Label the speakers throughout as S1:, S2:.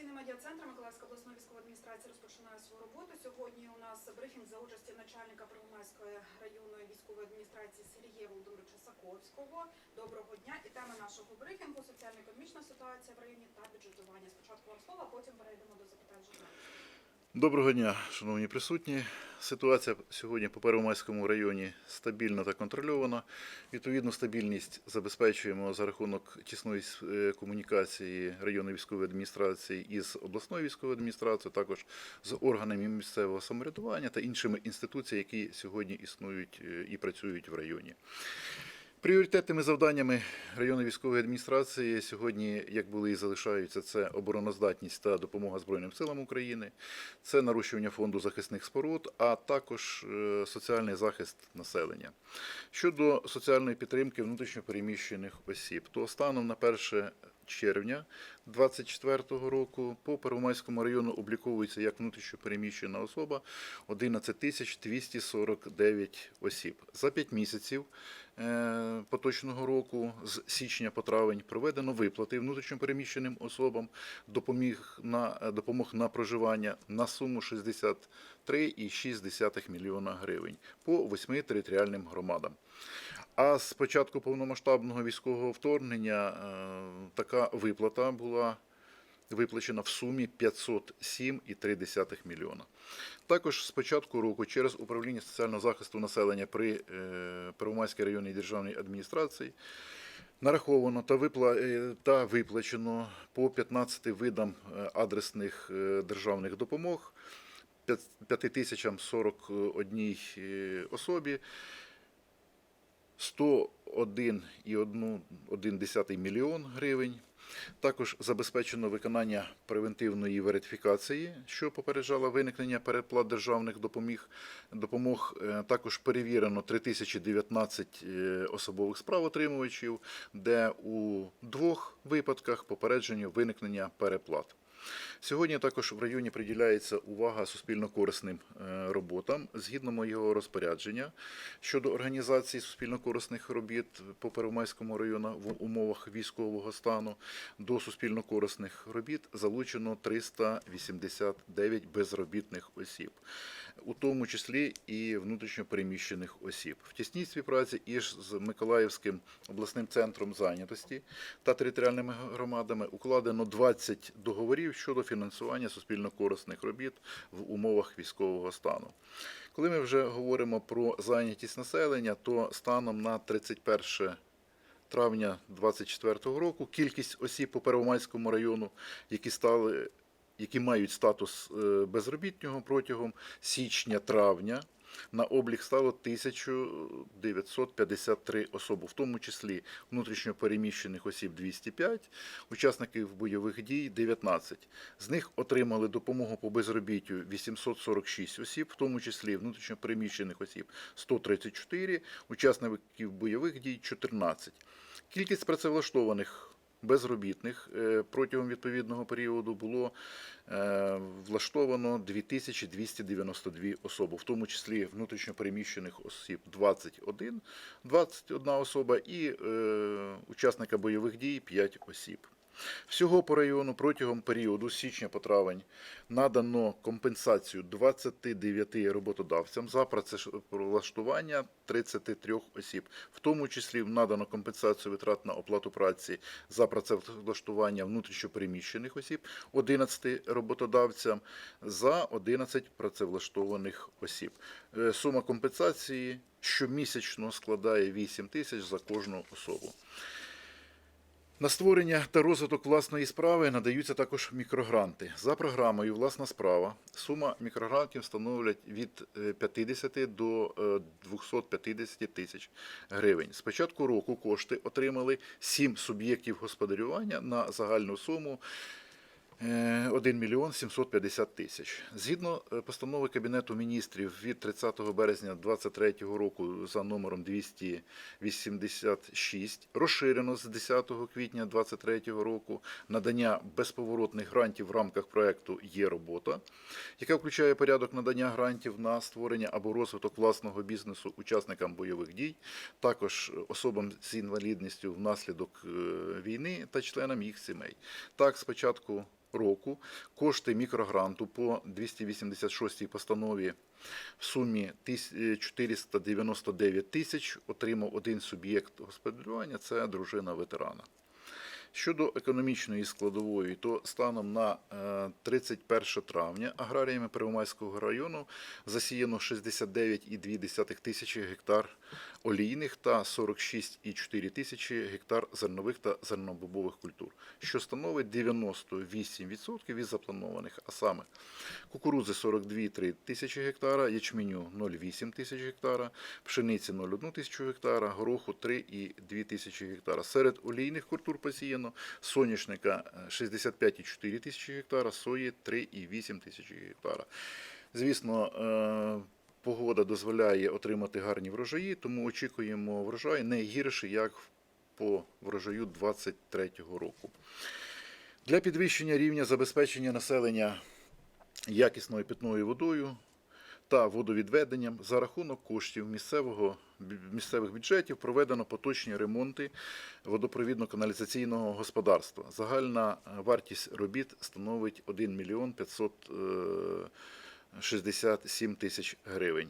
S1: інформаційний медіа-центр Миколаївської обласної військової адміністрації розпочинає свою роботу. Сьогодні у нас брифінг за участі начальника Первомайської районної військової адміністрації Сергія Володимировича Саковського. Доброго дня. І тема нашого брифінгу соціально-економічна ситуація в районі та бюджетування. Спочатку вам слово, а потім перейдемо до запитань журналістів.
S2: Доброго дня, шановні присутні. Ситуація сьогодні по Первомайському районі стабільна та контрольована. Відповідну стабільність забезпечуємо за рахунок тісної е, комунікації районної військової адміністрації із обласною військовою адміністрацією, також з органами місцевого самоврядування та іншими інституціями, які сьогодні існують е, і працюють в районі. Пріоритетними завданнями районної військової адміністрації сьогодні, як були і залишаються, це обороноздатність та допомога Збройним силам України, це нарощування фонду захисних споруд, а також е, соціальний захист населення. Щодо соціальної підтримки внутрішньопереміщених осіб, то станом на 1 червня 2024 року по Первомайському району обліковується як внутрішньопереміщена особа 11 тисяч 249 осіб. За 5 місяців поточного року з січня по травень проведено виплати внутрішньопереміщеним особам допоміг на, е, допомог на проживання на суму 63,6 мільйона гривень по восьми територіальним громадам. А з початку повномасштабного військового вторгнення е, така виплата була виплачена в сумі 507,3 мільйона. Також з початку року через управління соціального захисту населення при е, Первомайській районній державній адміністрації нараховано та, випла... е, та виплачено по 15 видам е, адресних державних допомог 5041 е, особі. 101,1 мільйон гривень. Також забезпечено виконання превентивної верифікації, що попереджало виникнення переплат державних допоміг. допомог. Е, Також перевірено 3019 е, особових справ отримувачів, де у двох випадках попереджено виникнення переплат. Сьогодні також в районі приділяється увага суспільно-корисним е, роботам згідно моєго розпорядження щодо організації суспільно-корисних робіт по Первомайському району в умовах військового стану. До суспільно-корисних робіт залучено 389 безробітних осіб, у тому числі і внутрішньопереміщених осіб. В тісній співпраці із Миколаївським обласним центром зайнятості та територіальними громадами укладено 20 договорів щодо фінансування суспільно-корисних робіт в умовах військового стану. Коли ми вже говоримо про зайнятість населення, то станом на 31 травня 2024 року кількість осіб по Первомайському району, які стали які мають статус е, безробітнього протягом січня-травня, на облік стало 1953 особи, в тому числі внутрішньопереміщених осіб 205, учасників бойових дій 19. З них отримали допомогу по безробіттю 846 осіб, в тому числі внутрішньопереміщених осіб 134, учасників бойових дій 14. Кількість працевлаштованих безробітних е, протягом відповідного періоду було е, влаштовано 2292 особи, в тому числі внутрішньопереміщених осіб 21, 21 особа і е, учасника бойових дій 5 осіб. Всього по району протягом періоду з січня по травень надано компенсацію 29 роботодавцям за працевлаштування 33 осіб, в тому числі надано компенсацію витрат на оплату праці за працевлаштування внутрішньопереміщених осіб 11 роботодавцям за 11 працевлаштованих осіб. Е, Сума компенсації щомісячно складає 8 тисяч за кожну особу. На створення та розвиток власної справи надаються також мікрогранти. За програмою Власна справа сума мікрогрантів становлять від е, 50 до е, 250 тисяч гривень. З початку року кошти отримали 7 суб'єктів господарювання на загальну суму Е, 1 мільйон 750 тисяч. Згідно е, постанови Кабінету міністрів від 30 березня 2023 року за номером 286 розширено з 10 квітня 2023 року надання безповоротних грантів в рамках проекту Є робота, яка включає порядок надання грантів на створення або розвиток власного бізнесу учасникам бойових дій, також особам з інвалідністю внаслідок е, війни та членам їх сімей. Так, спочатку року кошти мікрогранту по 286 постанові в сумі е, 499 тисяч отримав один суб'єкт господарювання це дружина ветерана. Щодо економічної складової, то станом на е, 31 травня аграріями Первомайського району засіяно 69,2 тисячі гектар олійних та 46,4 тисячі гектар зернових та зернобобових культур, що становить 98% від запланованих, а саме кукурудзи 42,3 тисячі гектара, ячменю 0,8 тисяч гектара, пшениці 0,1 тисячу гектара, гороху 3,2 тисячі гектара. Серед олійних культур посіяно соняшника е, 65,4 тисячі гектара, сої 3,8 тисячі гектара. Звісно, е, погода дозволяє отримати гарні врожаї, тому очікуємо врожай не гірший, як по врожаю 2023 року. Для підвищення рівня забезпечення населення якісною питною водою та водовідведенням за рахунок коштів місцевого, місцевих бюджетів проведено поточні ремонти водопровідно-каналізаційного господарства. Загальна е, вартість робіт становить 1 мільйон 567 тисяч гривень.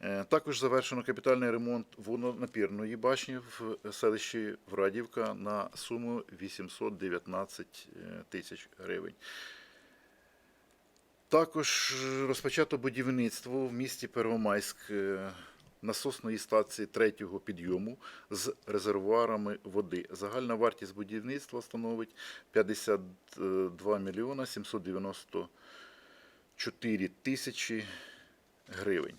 S2: Е, Також завершено капітальний ремонт водонапірної башні в селищі Врадівка на суму 819 е, тисяч гривень. Також розпочато будівництво в місті Первомайськ е, насосної станції третього підйому з резервуарами води. Загальна вартість будівництва становить 52 мільйона 794 тисячі гривень.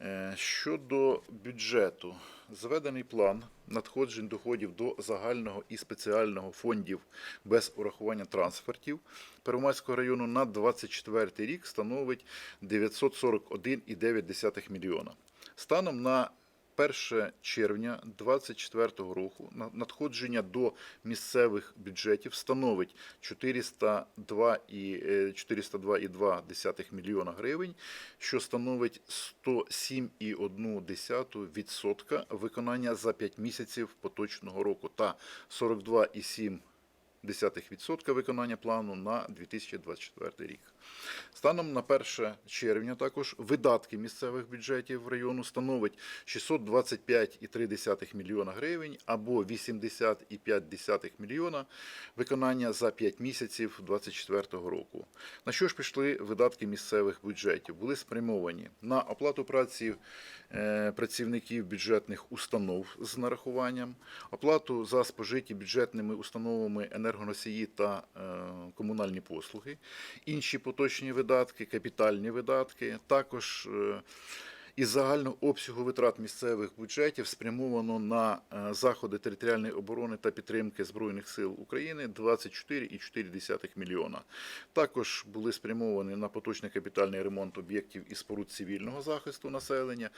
S2: Е, Щодо бюджету, зведений план надходжень доходів до загального і спеціального фондів без урахування трансфертів Первомайського району на 24 рік становить 941,9 мільйона. Станом на 1 червня 2024 року на- надходження до місцевих бюджетів становить 402 і, е, 402,2 мільйона гривень, що становить 107,1% виконання за 5 місяців поточного року та 42,7% 10% виконання плану на 2024 рік. Станом на 1 червня також видатки місцевих бюджетів району становить 625,3 мільйона гривень або 80,5 мільйона виконання за 5 місяців 2024 року. На що ж пішли видатки місцевих бюджетів? Були спрямовані на оплату праці працівників бюджетних установ з нарахуванням, оплату за спожиті бюджетними установами енергоносії та е, комунальні послуги, інші поточні видатки, капітальні видатки, також е, із загального обсягу витрат місцевих бюджетів спрямовано на е, заходи територіальної оборони та підтримки Збройних сил України 24,4 мільйона. Також були спрямовані на поточний капітальний ремонт об'єктів і споруд цивільного захисту населення,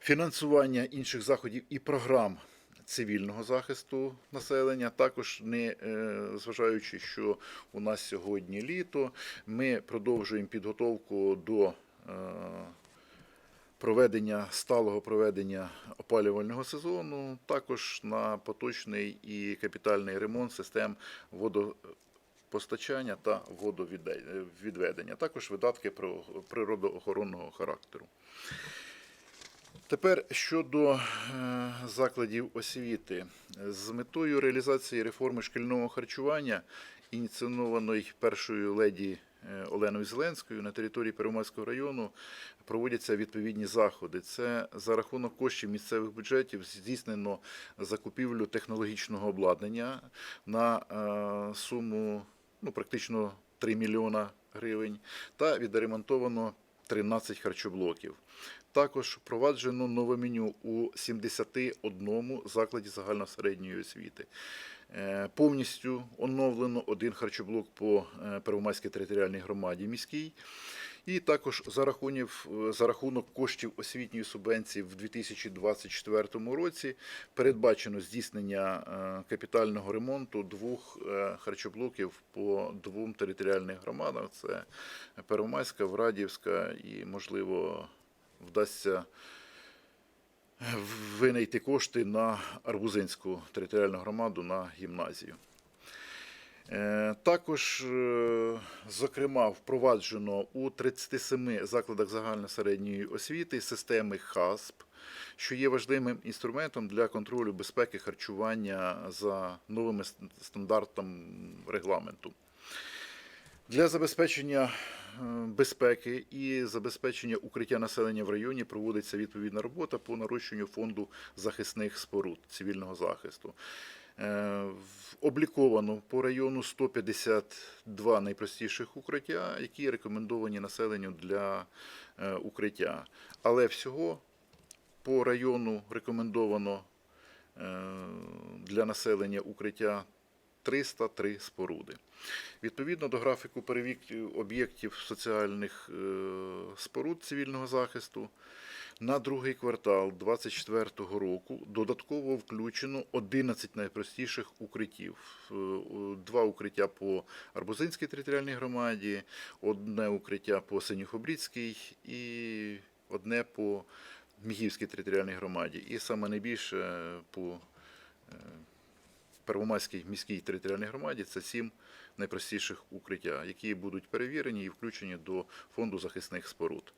S2: фінансування інших заходів і програм. Цивільного захисту населення, також не е, зважаючи, що у нас сьогодні літо, ми продовжуємо підготовку до е, проведення сталого проведення опалювального сезону, також на поточний і капітальний ремонт систем водопостачання та водовідведення, також видатки природоохоронного характеру. Тепер щодо е, закладів освіти. З метою реалізації реформи шкільного харчування, ініційованої першою леді е, Оленою Зеленською на території Первомайського району, проводяться відповідні заходи. Це за рахунок коштів місцевих бюджетів здійснено закупівлю технологічного обладнання на е, суму ну, практично 3 мільйона гривень та відремонтовано 13 харчоблоків. Також впроваджено нове меню у 71 закладі загальносередньої освіти. Е, Повністю оновлено один харчоблок по е, Первомайській територіальній громаді міській. І також за, рахунів, за рахунок коштів освітньої субвенції в 2024 році передбачено здійснення е, капітального ремонту двох е, харчоблоків по двом територіальним громадам. Це Первомайська, Врадівська і, можливо, вдасться винайти кошти на Арбузинську територіальну громаду на гімназію. Е, Також, е, зокрема, впроваджено у 37 закладах загальної середньої освіти системи ХАСП, що є важливим інструментом для контролю безпеки харчування за новими стандартами регламенту. Для забезпечення безпеки і забезпечення укриття населення в районі проводиться відповідна робота по нарощенню фонду захисних споруд цивільного захисту. Е, Обліковано по району 152 найпростіших укриття, які рекомендовані населенню для е, укриття. Але всього по району рекомендовано е, для населення укриття 303 споруди. Відповідно до графіку перевірки об'єктів соціальних е, споруд цивільного захисту, на другий квартал 2024 року додатково включено 11 найпростіших укриттів. Е, Два укриття по Арбузинській територіальній громаді, одне укриття по Синюхобрідській і одне по Мігівській територіальній громаді. І саме найбільше по е, Первомайській міській територіальній громаді це сім найпростіших укриття, які будуть перевірені і включені до фонду захисних споруд.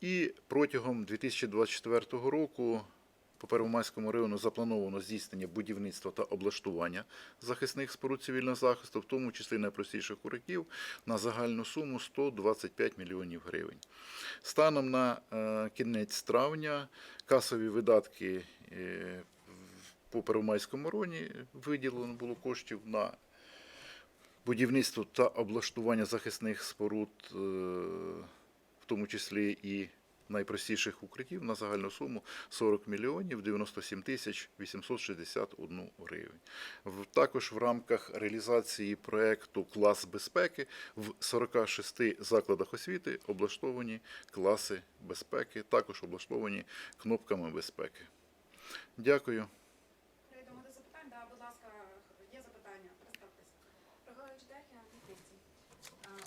S2: І протягом 2024 року по Первомайському району заплановано здійснення будівництва та облаштування захисних споруд цивільного захисту, в тому числі найпростіших укриттів, на загальну суму 125 мільйонів гривень. Станом на е, кінець травня касові видатки е, по Первомайському районі виділено було коштів на будівництво та облаштування захисних споруд, е, в тому числі і найпростіших укриттів на загальну суму 40 мільйонів 97 тисяч 861 гривень. Також в рамках реалізації проекту Клас безпеки в 46 закладах освіти облаштовані класи безпеки, також облаштовані кнопками безпеки. Дякую.
S1: Перейдемо до запитань. Да, будь ласка, є запитання. Представтеся.
S3: Григорович Дахія, Дмитрівці.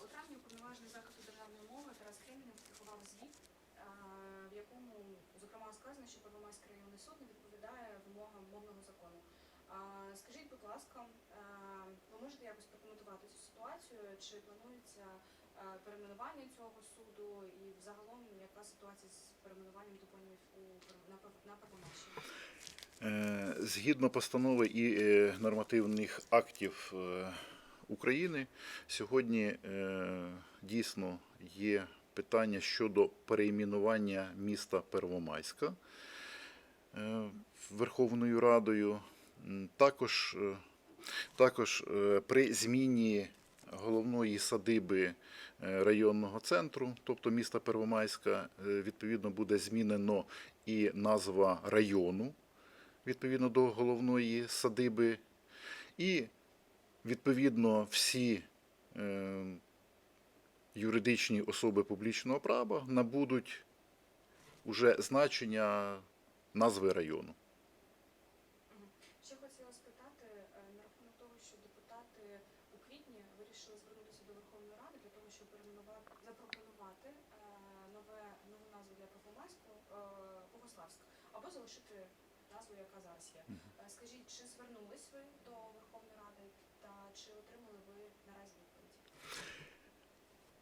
S3: У травні уповноважений захисту державної мови Тарас Кремінь опублікував звіт, а, в якому, зокрема, сказано, що Первомайський районний суд не відповідає вимогам мовного закону. Скажіть, будь ласка, ви можете якось прокоментувати цю ситуацію? Чи планується перейменування цього суду і взагалом яка ситуація з перейменуванням Пер- на Первомайщині?
S2: Е, Згідно постанови і е, нормативних актів е, України, сьогодні е, дійсно є питання щодо перейменування міста Первомайська е, Верховною Радою. Також, е, також е, при зміні головної садиби районного центру, тобто міста Первомайська, відповідно буде змінено і назва району відповідно до головної садиби. І відповідно всі юридичні особи публічного права набудуть уже значення назви району.
S3: Ще хотіла спитати е, на рахунок того, що депутати у квітні вирішили звернутися до Верховної Ради для того, щоб перейменувати, запропонувати е, нове нову назву для Первомайського е, Богославськ, або залишити назву, яка зараз є. Скажіть, чи звернулись ви до Верховної Ради та чи отримали ви наразі відповідь?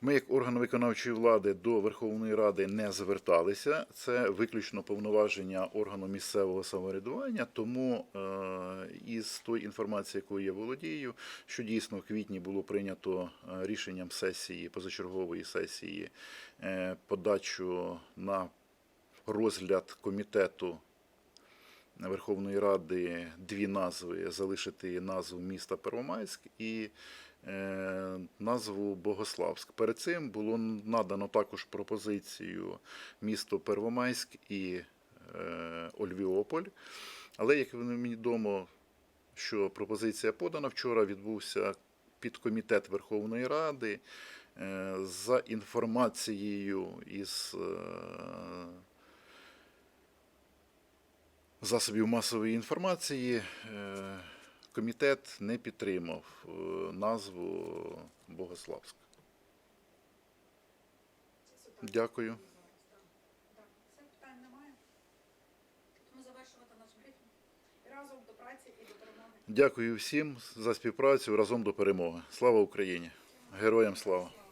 S2: Ми, як орган виконавчої влади, до Верховної Ради не зверталися. Це виключно повноваження органу місцевого самоврядування. Тому е, із тої інформації, якою я володію, що дійсно в квітні було прийнято е, рішенням сесії, позачергової сесії, е, подачу на розгляд комітету Верховної Ради дві назви залишити назву міста Первомайськ і назву Богославськ. Перед цим було надано також пропозицію місто Первомайськ і е, Ольвіополь. Але як мені відомо, що пропозиція подана, вчора відбувся підкомітет Верховної Ради. Е, За інформацією із е, засобів масової інформації, е, комітет не підтримав е, назву
S1: Богославська.
S2: Дякую.
S1: Все питань немає. Тому завершувати наш брифінг. Разом до праці і до перемоги.
S2: Дякую всім за співпрацю разом до перемоги. Слава Україні! Героям слава!